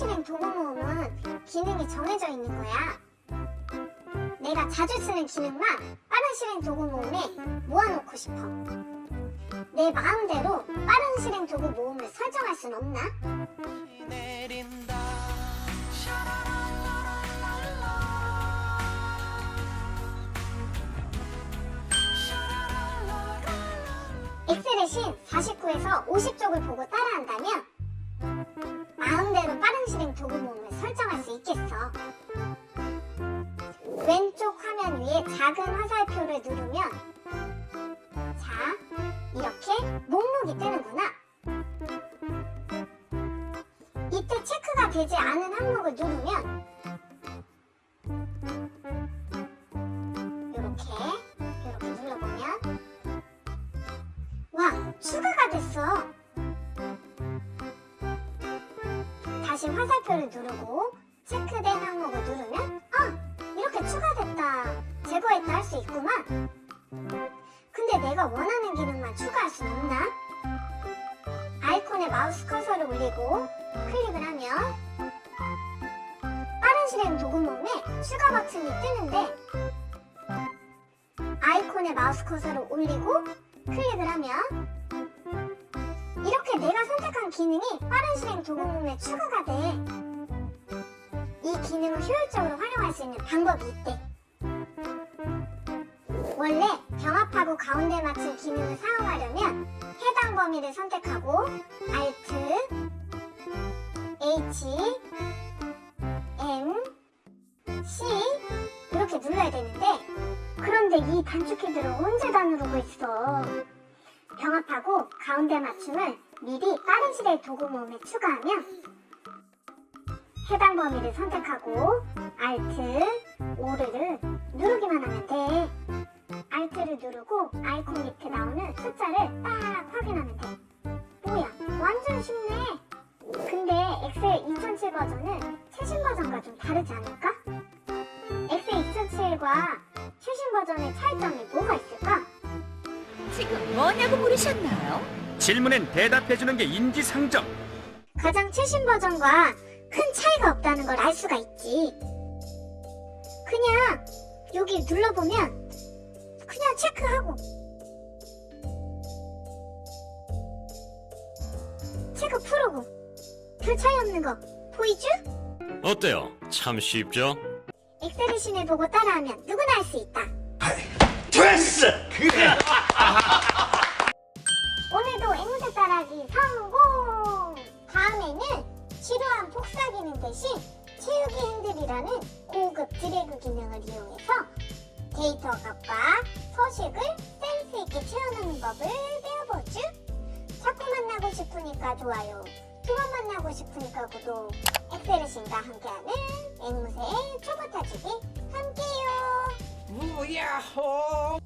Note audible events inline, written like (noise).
실행 도구 모음은 기능이 정해져 있는 거야. 내가 자주 쓰는 기능만 빠른 실행 도구 모음에 모아놓고 싶어. 내 마음대로 빠른 실행 도구 모음을 설정할 순 없나? 엑셀의 신 49에서 50쪽을 보고 따라한다면 작은 화살표를 누르면 자, 이렇게 목록이 뜨는구나. 이때 체크가 되지 않은 항목을 누르면 이렇게 이렇게 눌러보면 와 추가가 됐어. 다시 화살표를 누르고 체크된 항목을 누르면 아 이렇게 추가됐다 제거했다 할 수 있구만. 근데 내가 원하는 기능만 추가할 순 없나? 아이콘에 마우스 커서를 올리고 클릭을 하면 빠른 실행 도구 모음에 추가 버튼이 뜨는데 아이콘에 마우스 커서를 올리고 클릭을 하면 이렇게 내가 선택한 기능이 빠른 실행 도구 모음에 추가가 돼. 이 기능을 효율적으로 활용할 수 있는 방법이 있대. 원래 병합하고 가운데 맞춘 기능을 사용하려면 해당 범위를 선택하고 Alt, H, M, C 이렇게 눌러야 되는데 그런데 이 단축키들을 언제 다 누르고 있어 병합하고 가운데 맞춤을 미리 빠른 시대 도구 모음에 추가하면 해당 범위를 선택하고 Alt, O를 누르기만 하면 돼. Alt를 누르고 아이콘 밑에 나오는 숫자를 딱 확인하면 돼. 뭐야, 완전 쉽네. 근데 엑셀 2007 버전은 최신 버전과 좀 다르지 않을까? 엑셀 2007과 최신 버전의 차이점이 뭐가 있을까? 지금 뭐냐고 물으셨나요? 질문엔 대답해주는 게 인지상정. 가장 최신 버전과 큰 차이가 없다는 걸 알 수가 있지. 그냥 여기 눌러보면 체크하고 체크 풀고 별 차이 없는 거 보이죠? 어때요? 참 쉽죠? 엑셀의 신을 보고 따라하면 누구나 할 수 있다. 됐어! 그래! (laughs) 오늘도 앵무새 따라하기 성공! 다음에는 지루한 복사 기능 대신 채우기 핸들이라는 고급 드래그 기능을 이용해서 데이터 값과 서식을 센스 있게 채워넣는 법을 배워보죠. 자꾸 만나고 싶으니까 좋아요. 두 번 만나고 싶으니까 구독. 엑셀신과 함께하는 앵무새의 초보 타주기 함께요. 우야호!